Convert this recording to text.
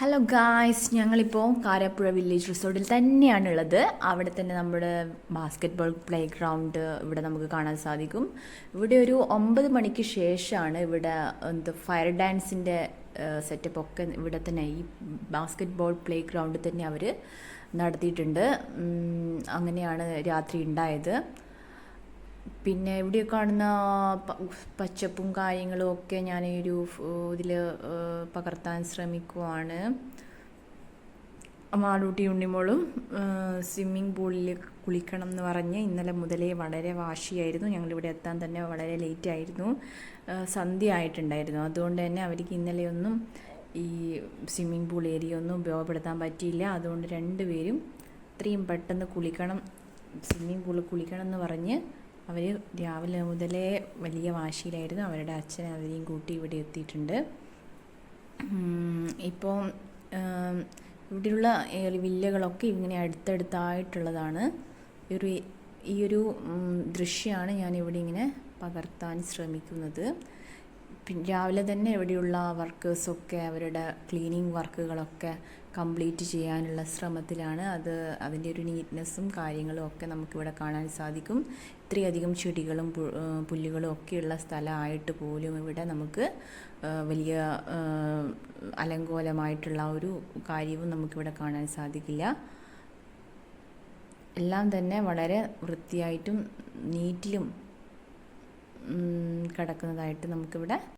Hello guys ഞങ്ങളിപ്പോൾ Karapuzha village റിസോർട്ടിൽ തന്നെയാണുള്ളത്. അവിടെ തന്നെ നമ്മുടെ ബാസ്ക്കറ്റ് ബോൾ പ്ലേ ഗ്രൗണ്ട് ഇവിടെ നമുക്ക് കാണാൻ സാധിക്കും. ഇവിടെ ഒരു ഒമ്പത് മണിക്ക് ശേഷമാണ് ഇവിടെ എന്ത് ഫയർ ഡാൻസിന്റെ സെറ്റപ്പ് ഒക്കെ ഇവിടെ തന്നെ ഈ ബാസ്ക്കറ്റ് ബോൾ പ്ലേ ഗ്രൗണ്ടിൽ തന്നെ അവർ നടത്തിയിട്ടുണ്ട്. അങ്ങനെയാണ് രാത്രി ഉണ്ടായത്. പിന്നെ ഇവിടെ കാണുന്ന പച്ചപ്പും കാര്യങ്ങളും ഒക്കെ ഞാൻ ഈ ഒരു ഇതിൽ പകർത്താൻ ശ്രമിക്കുവാണ്. മാളൂട്ടി ഉണ്ണിമോളും സ്വിമ്മിംഗ് പൂളിൽ കുളിക്കണം എന്ന് പറഞ്ഞ് ഇന്നലെ മുതലേ വളരെ വാശിയായിരുന്നു. ഞങ്ങളിവിടെ എത്താൻ തന്നെ വളരെ ലേറ്റ് ആയിരുന്നു. സന്ധ്യ ആയിട്ടുണ്ടായിരുന്നു. അതുകൊണ്ട് തന്നെ അവർക്ക് ഇന്നലെയൊന്നും ഈ സ്വിമ്മിംഗ് പൂൾ ഏരിയ ഒന്നും ഉപയോഗപ്പെടുത്താൻ പറ്റിയില്ല. അതുകൊണ്ട് രണ്ടുപേരും ഇത്രയും പെട്ടെന്ന് കുളിക്കണം സ്വിമ്മിംഗ് പൂളിൽ കുളിക്കണം എന്ന് പറഞ്ഞ് അവർ രാവിലെ മുതലേ വലിയ വാശിയിലായിരുന്നു. അവരുടെ അച്ഛൻ അവരെയും കൂട്ടി ഇവിടെ എത്തിയിട്ടുണ്ട്. ഇപ്പോൾ ഇവിടെയുള്ള വില്ലകളൊക്കെ ഇങ്ങനെ അടുത്തടുത്തായിട്ടുള്ളതാണ്. ഒരു ഈ ഒരു ദൃശ്യമാണ് ഞാൻ ഇവിടെ ഇങ്ങനെ പകർത്താൻ ശ്രമിക്കുന്നത്. രാവിലെ തന്നെ ഇവിടെയുള്ള വർക്കേഴ്സൊക്കെ അവരുടെ ക്ലീനിങ് വർക്കുകളൊക്കെ കംപ്ലീറ്റ് ചെയ്യാനുള്ള ശ്രമത്തിലാണ്. അത് അതിന്റെ ഒരു നീറ്റ്നെസ്സും കാര്യങ്ങളും ഒക്കെ നമുക്കിവിടെ കാണാൻ സാധിക്കും. ഇത്രയധികം ചെടികളും പുല്ലുകളും ഒക്കെ പുല്ലുകളും ഒക്കെയുള്ള സ്ഥലമായിട്ട് പോലും ഇവിടെ നമുക്ക് വലിയ അലങ്കോലമായിട്ടുള്ള ഒരു കാര്യവും നമുക്കിവിടെ കാണാൻ സാധിക്കില്ല. എല്ലാം തന്നെ വളരെ വൃത്തിയായിട്ടും നീറ്റിലും കിടക്കുന്നതായിട്ട് നമുക്കിവിടെ